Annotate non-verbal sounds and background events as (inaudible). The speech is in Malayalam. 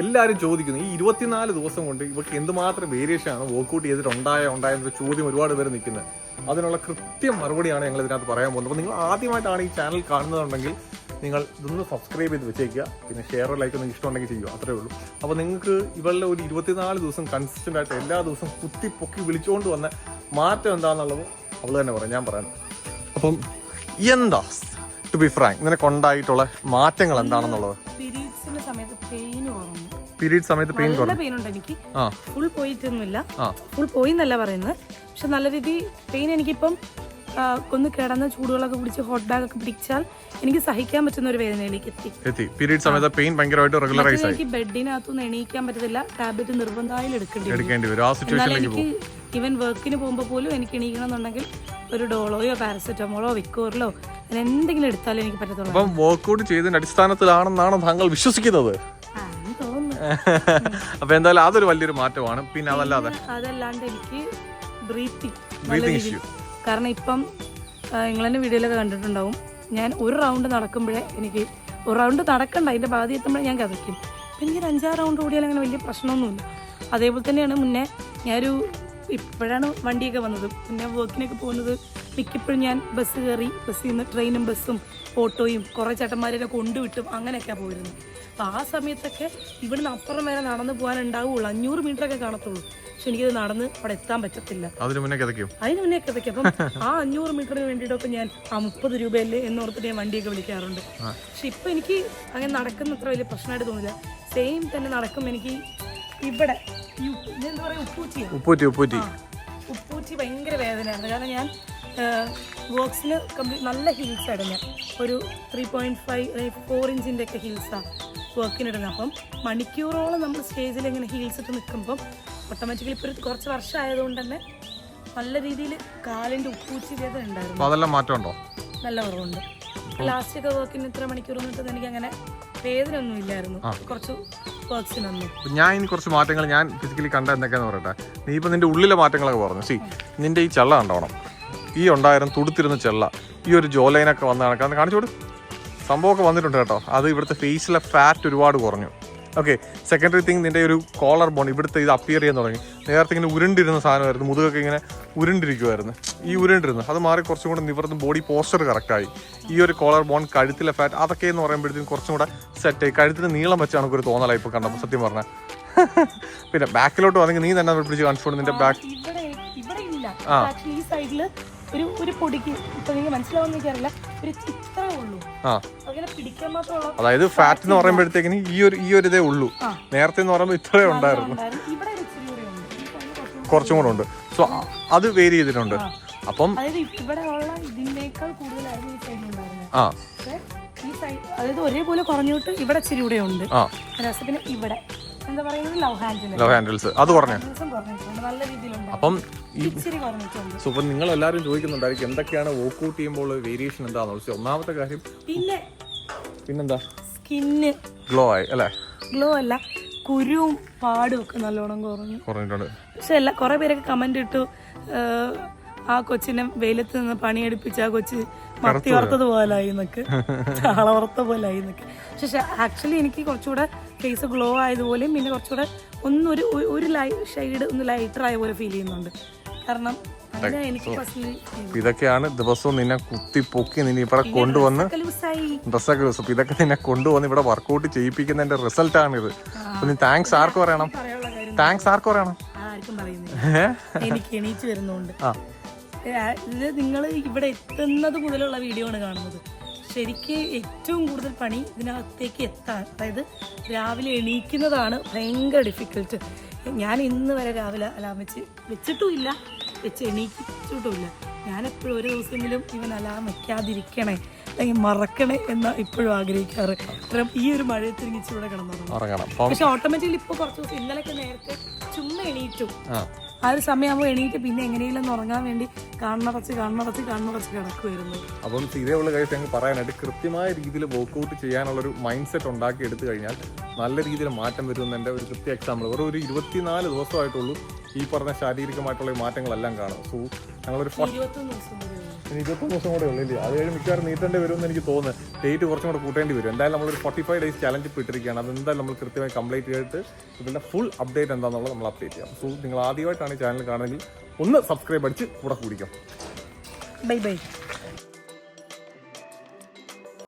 എല്ലാവരും ചോദിക്കുന്നു ഈ ഇരുപത്തിനാല് ദിവസം കൊണ്ട് ഇവർക്ക് എന്തുമാത്രം വേരിയേഷൻ ആണ് വർക്കൗട്ട് ചെയ്തിട്ട് ഉണ്ടായ ഉണ്ടായെന്ന ചോദ്യം ഒരുപാട് പേര് നിൽക്കുന്നത് അതിനുള്ള കൃത്യം മറുപടിയാണ് ഞങ്ങൾ ഇതിനകത്ത് പറയാൻ പോകുന്നത്. അപ്പോൾ നിങ്ങൾ ആദ്യമായിട്ടാണ് ഈ ചാനൽ കാണുന്നതുണ്ടെങ്കിൽ നിങ്ങൾ ഇതൊന്ന് സബ്സ്ക്രൈബ് ചെയ്ത് വെച്ചേക്കുക. പിന്നെ ഷെയർ ലൈക്ക് നിങ്ങൾക്ക് ഇഷ്ടമുണ്ടെങ്കിൽ ചെയ്യുക. അത്രേ ഉള്ളൂ. അപ്പോൾ നിങ്ങൾക്ക് ഇവളുടെ ഒരു ഇരുപത്തിനാല് ദിവസം കൺസിസ്റ്റന്റ് ആയിട്ട് എല്ലാ ദിവസവും കുത്തി പൊക്കി വിളിച്ചുകൊണ്ട് വന്ന മാറ്റം എന്താണെന്നുള്ളത് അവൾ തന്നെ പറയാം. ഞാൻ പറയാം. അപ്പം എന്താ? ടു ബി ഫ്രാങ്ക് നിനക്കുണ്ടായിട്ടുള്ള മാറ്റങ്ങൾ എന്താണെന്നുള്ളത്? പെയിൻ കുറഞ്ഞു പീരീഡ് സമയത്ത് പെയിൻ നല്ല പെയിൻ ഉണ്ട് എനിക്ക്. ഫുൾ പോയിട്ടൊന്നുമില്ല. ഫുൾ പോയി എന്നല്ല പറയുന്നത്. പക്ഷെ നല്ല രീതി പെയിൻ എനിക്കിപ്പം ഒന്ന് കിടന്ന ചൂടുകളൊക്കെ പിടിച്ച് ഹോട്ട് ബാഗ് ഒക്കെ പിടിച്ചാൽ എനിക്ക് സഹിക്കാൻ പറ്റുന്ന ഒരു വേദനയിലേക്ക് എത്തി. എത്തി. പീരീഡ് സമയത്ത് പെയിൻ ഭയങ്കരമായിട്ട് റെഗുലറൈസ് ആയി എനിക്ക് ബെഡിനകത്തൊന്നും എണീക്കാൻ പറ്റത്തില്ല. ടാബ്ലറ്റ് നിർബന്ധമായും എടുക്കേണ്ടി വരും. എടുക്കേണ്ടി വരും. ആ സിറ്റുവേഷനിലേക്ക് പോകും ഈവൻ വർക്കിന് പോകുമ്പോൾ പോലും എനിക്ക് എണീക്കണം എന്നുണ്ടെങ്കിൽ ഒരു ഡോളോയോ പാരസെറ്റമോളോ വിക്കോറിലോ എന്തെങ്കിലും എടുത്താലേ എനിക്ക് പറ്റത്തുള്ളൂ. അപ്പം വർക്കൗട്ട് ചെയ്തതിന്റെ അടിസ്ഥാനത്തിലാണെന്നാണ് താങ്കൾ വിശ്വസിക്കുന്നത്. അപ്പൊ എന്തായാലും അതൊരു വലിയൊരു മാറ്റമാണ്. പിന്നെ അതല്ലാതെ. അതല്ലാണ്ട് എനിക്ക് ബ്രീത്തിങ് ഇഷ്യൂ കാരണം ഇപ്പം നിങ്ങളെന്നെ വീഡിയോയിലൊക്കെ കണ്ടിട്ടുണ്ടാവും. ഞാൻ ഒരു റൗണ്ട് നടക്കുമ്പോഴേ എനിക്ക് ഒരു റൗണ്ട് നടക്കണ്ട അതിന്റെ ബാധ എത്തുമ്പോഴേ ഞാൻ കഥയ്ക്കും. അപ്പം എനിക്കൊരു അഞ്ചാറ് റൗണ്ട് ഓടിയാൽ അങ്ങനെ വലിയ പ്രശ്നമൊന്നുമില്ല. അതേപോലെ തന്നെയാണ് മുന്നേ ഞാനൊരു ഇപ്പോഴാണ് വണ്ടിയൊക്കെ വന്നത്. പിന്നെ വർക്കിനൊക്കെ പോകുന്നത് മിക്കപ്പോഴും ഞാൻ ബസ് കയറി ബസ്സിൽ നിന്ന് ട്രെയിനും ബസ്സും ഓട്ടോയും കുറേ ചേട്ടന്മാരെ കൊണ്ടുവിട്ടും അങ്ങനെയൊക്കെയാണ് പോയിരുന്നത് അപ്പോൾ ആ സമയത്തൊക്കെ ഇവിടുന്ന് അപ്പുറം വരെ നടന്നു പോകാനുണ്ടാവുള്ളൂ. അഞ്ഞൂറ് മീറ്ററൊക്കെ കാണത്തുള്ളൂ. പക്ഷെ എനിക്കത് നടന്ന് അവിടെ എത്താൻ പറ്റത്തില്ല. അതിന് മുന്നേ കിതയ്ക്കും. അതിന് മുന്നേ കിതയ്ക്കും. അപ്പം (laughs) ആ അഞ്ഞൂറ് മീറ്ററിന് വേണ്ടിയിട്ടൊക്കെ ഞാൻ ആ മുപ്പത് രൂപയല്ലേ എന്നോർത്തിട്ട് ഞാൻ വണ്ടിയൊക്കെ വിളിക്കാറുണ്ട്. പക്ഷെ ഇപ്പൊ എനിക്ക് അങ്ങനെ നടക്കുന്ന അത്ര വലിയ പ്രശ്നമായിട്ട് തോന്നില്ല. സെയിം തന്നെ നടക്കും എനിക്ക് ഇവിടെ ഈ ഉപ്പ്- ഇതെന്താ പറയാ ഉപ്പൂച്ചിയാണ് ഉപ്പൂറ്റി ഉപ്പൂറ്റി. ഉപ്പൂച്ചി ഭയങ്കര വേദനയാണ് കാരണം ഞാൻ ബോക്സിന് കംപ്ലീറ്റ് നല്ല ഹീൽസ് ഇടുന്നത് ഒരു ത്രീ പോയിന്റ് ഫൈവ് ഫോർ ഇഞ്ചിന്റെ ഒക്കെ ഹീൽസാണ് വർക്കിനിടുന്നത് അപ്പം മണിക്കൂറോളം നമ്മൾ സ്റ്റേജിൽ ഇങ്ങനെ ഹീൽസ് ഇട്ട് നിൽക്കുമ്പം ഓട്ടോമാറ്റിക്കലി ഇപ്പോൾ കുറച്ച് വർഷം ആയതുകൊണ്ട് തന്നെ നല്ല രീതിയിൽ കാലിന്റെ ഉപ്പൂച്ചി വേദന ഉണ്ടായിരുന്നു. അതെല്ലാം മാറ്റമുണ്ടോ? നല്ല കുറവുണ്ട്. ലാസ്റ്റ് ഒക്കെ വർക്കിന് ഇത്ര മണിക്കൂർ നിന്നിട്ട് എനിക്ക് അങ്ങനെ വേദന ഒന്നും ഇല്ലായിരുന്നു കുറച്ച് ഞാൻ ഇനി കുറച്ച് മാറ്റങ്ങൾ ഞാൻ ഫിസിക്കലി കണ്ട എന്തൊക്കെയാന്ന് പറയട്ടെ. നീ ഇപ്പൊ നിന്റെ ഉള്ളിലെ മാറ്റങ്ങളൊക്കെ പറഞ്ഞു. സി നിന്റെ ഈ ചള്ള കണ്ടോണം. ഈ ഉണ്ടായിരുന്ന തുടുത്തിരുന്ന ചെള്ള ഈ ഒരു ജോലൈനൊക്കെ വന്ന കണക്കാന്ന് കാണിച്ചു കൊടു. സംഭവമൊക്കെ വന്നിട്ടുണ്ട് കേട്ടോ. അത് ഇവിടുത്തെ ഫേസിലെ ഫാറ്റ് ഒരുപാട് കുറഞ്ഞു. ഓക്കെ സെക്കൻഡറി തിങ് നിന്റെ ഒരു കോളർ ബോൺ ഇവിടുത്തെ ഇത് അപ്പിയർ ചെയ്യാൻ തുടങ്ങി. നേരത്തെ ഇങ്ങനെ ഉരുണ്ടിരുന്ന സാധനമായിരുന്നു. മുതുകൊക്കെ ഇങ്ങനെ ഉരുണ്ടിരിക്കുമായിരുന്നു ഈ ഉരുണ്ടിരുന്നു. അത് മാറി കുറച്ചും കൂടെ നിവർന്ന് ബോഡി പോസ്റ്റർ കറക്റ്റായി ഈ ഒരു കോളർ ബോൺ കഴുത്തിലെ ഫാറ്റ് അതൊക്കെ എന്ന് പറയുമ്പോഴത്തേക്കും കുറച്ചും കൂടെ സെറ്റായി കഴുത്തിന് നീളം വെച്ചാണ് ഒരു തോന്നലായി ഇപ്പോൾ കണ്ടപ്പോൾ സത്യം പറഞ്ഞാൽ (laughs) പിന്നെ ബാക്കിലോട്ട് വന്നെങ്കിൽ നീ തന്നെ പിടിച്ച് കാണിച്ചു നിന്റെ ബാക്ക് ഇവിടെ ഒരു ഒരു പൊടിക്ക് ഇപ്പൊ നിങ്ങൾക്ക് മനസ്സിലാവുന്ന എനിക്കറിയില്ല. ഒരു ഇത്രേ ഉള്ളൂ. ആ. അങ്ങനെ പിടിക്കാൻ മാത്രമുള്ള അതായത് ഫാറ്റ് എന്ന് പറയുമ്പോഴത്തേക്കിന് ഈ ഒരു ഈ ഒരു ഇതേ ഉള്ളൂ. നേരത്തെ എന്ന് പറയുമ്പോൾ ഇത്രേ ഉണ്ടായിരുന്നു. ഉണ്ടായിരുന്നു. ഇവിടെ ഒരു ഇച്ചിരി കൂടെ ഉണ്ട്. ഈ കുറച്ചും കുറച്ചും കൂടെ ഉണ്ട്. സോ അത് വേരി ചെയ്തിട്ടുണ്ട്. അപ്പം അതായത് ഇവിടെ ഉള്ള ഇതിനേക്കാൾ കൂടുതലായിരുന്നു ഈ സൈഡിൽ ഉണ്ടായിരുന്നത്. ആ. പക്ഷേ ഈ സൈഡ് അതായത് ഒരേപോലെ കുറഞ്ഞിട്ട് ഇവിടെ ഇച്ചിരി കൂടെ ഉണ്ട്. ആ. ഇവിടെ. എന്താ പറയുന്നത്? ലവ് ഹാൻഡിൽ ലവ് ഹാൻഡിൽസ് അത് പറഞ്ഞു കുറഞ്ഞിട്ടുണ്ട്. നല്ല രീതിയിലുണ്ട്. അപ്പം ഈ ഇച്ചിരി കുറഞ്ഞിട്ടുണ്ട്. സോ ഇപ്പം നിങ്ങൾ എല്ലാവരും ചോദിക്കുന്നുണ്ടായിരിക്കും എന്തൊക്കെയാണ് വോക്കൗട്ട് ചെയ്യുമ്പോൾ വേരിയേഷൻ എന്താണെന്ന്. വെച്ചാൽ ഒന്നാമത്തെ കാര്യം പിന്നെ പിന്നെന്താ? സ്കിന്ന്. ഗ്ലോ ആയി അല്ലേ? ഗ്ലോ അല്ല കുരുവും പാടും ഒക്കെ നല്ലോണം കുറഞ്ഞു. കുറഞ്ഞിട്ടുണ്ട്. പക്ഷെ എല്ലാ കുറെ പേരൊക്കെ കമന്റ് ഇട്ടു "ഏഹ്, ആ കൊച്ചിനെ വെയിലത്ത് നിന്ന് പണിയെടുപ്പിച്ച് ആ കൊച്ച് മത്തി വറുത്തത് പോലായി എന്നൊക്കെ. (laughs) ചാള വറുത്ത പോലായി എന്നൊക്കെ. പക്ഷെ ആക്ച്വലി എനിക്ക് കുറച്ചുകൂടെ ഫേസ് ഗ്ലോ ആയതുപോലെയും പിന്നെ കുറച്ചുകൂടെ ഒന്നൊരു ഒരു- ലൈറ്റ് ലൈ ഷെയ്ഡ് ഒന്ന് ലൈറ്റർ ആയ പോലെ ഫീൽ ചെയ്യുന്നുണ്ട്. കാരണം ഇതൊക്കെയാണ് ദിവസവും നിന്നെ കുത്തി പൊക്കി നിന്നെ ഇവിടെ കൊണ്ടുവന്ന് ഡ്രസ്സൊക്കെ ദിവസം ഇതൊക്കെ നിന്നെ കൊണ്ടുവന്ന് ഇവിടെ വർക്കൗട്ട് ചെയ്യിപ്പിക്കുന്നതിന്റെ റിസൾട്ട് ആണ് ഇത് നീ താങ്ക്സ് ആർക്ക് പറയണം? താങ്ക്സ് ആർക്ക് പറയണം? എനിക്ക് എണീച്ച് വരുന്നുണ്ട്. ഇത് നിങ്ങൾ ഇവിടെ എത്തുന്നത് മുതലുള്ള വീഡിയോ ആണ് കാണുന്നത്. ശരിക്ക് ഏറ്റവും കൂടുതൽ പണി ഇതിനകത്തേക്ക് എത്താൻ അതായത് രാവിലെ എണീക്കുന്നതാണ് ഭയങ്കര ഡിഫിക്കൽട്ട് ഞാൻ ഇന്ന് വരെ രാവിലെ അലാം വെച്ച് വെച്ചിട്ടുമില്ല വെച്ച് എണീക്കിച്ചിട്ടുമില്ല ഞാൻ എപ്പോഴും ഒരു ദിവസമെങ്കിലും ഇവൻ അലാം വെക്കാതിരിക്കണേ അല്ലെങ്കിൽ മറക്കണേ എന്ന് ഇപ്പോഴും ആഗ്രഹിക്കാറ്. കാരണം ഈ ഒരു മഴയെ ഇച്ചിരി കിടന്നു പക്ഷെ ഓട്ടോമാറ്റിക്കലി ഇപ്പോൾ കുറച്ച് ദിവസം ഇന്നലെയൊക്കെ നേരത്തെ ചുമ്മാ എണീറ്റു. ആ ഒരു സമയമാകുമ്പോൾ എണീറ്റ് പിന്നെ എങ്ങനെയെങ്കിലും ഉറങ്ങാൻ വേണ്ടി കണ്ണടച്ച് കണ്ണടച്ച് കണ്ണടച്ച് കിടക്കുമായിരുന്നു അപ്പം ഇതേയുള്ള കാര്യം പറയാനായിട്ട് കൃത്യമായ രീതിയിൽ വർക്കൗട്ട് ചെയ്യാനുള്ളൊരു മൈൻഡ് സെറ്റ് ഉണ്ടാക്കി എടുത്തു കഴിഞ്ഞാൽ നല്ല രീതിയിൽ മാറ്റം വരുമെന്നതിന്റെ ഒരു കൃത്യ എക്സാമ്പിൾ വെറും ഒരു ഇരുപത്തിനാല് ദിവസമായിട്ടുള്ളൂ ഈ പറഞ്ഞ ശാരീരികമായിട്ടുള്ള മാറ്റങ്ങളെല്ലാം കാണും. സോ ഞങ്ങളൊരു ഇരുപത്തൊന്ന് ദിവസം കൂടി ഉള്ളൂ. ഉള്ളില്ല അത് കഴിഞ്ഞ് മിക്കവാറും നീട്ടേണ്ടി വരുമെന്ന് എനിക്ക് തോന്നുന്നു. ഡേറ്റ് കുറച്ചും കൂടെ കൂട്ടേണ്ടി വരും. എന്തായാലും നമ്മളൊരു ഫോർട്ടി ഫൈവ് ഡേയ്സ് ചലഞ്ച് ഇട്ടിരിക്കുകയാണ്. അത് എന്തായാലും നമ്മൾ കൃത്യമായി കംപ്ലീറ്റ് ചെയ്തിട്ട് ഇതിന്റെ ഫുൾ അപ്ഡേറ്റ് എന്താണെന്നുള്ളത് നമ്മൾ അപ്ഡേറ്റ് ചെയ്യാം. സോ നിങ്ങൾ ആദ്യമായിട്ടാണ് ഈ ചാനൽ കാണുന്നതെങ്കിൽ ഒന്ന് സബ്സ്ക്രൈബ് അടിച്ച് കൂടെ കൂടിക്കാം. Bye bye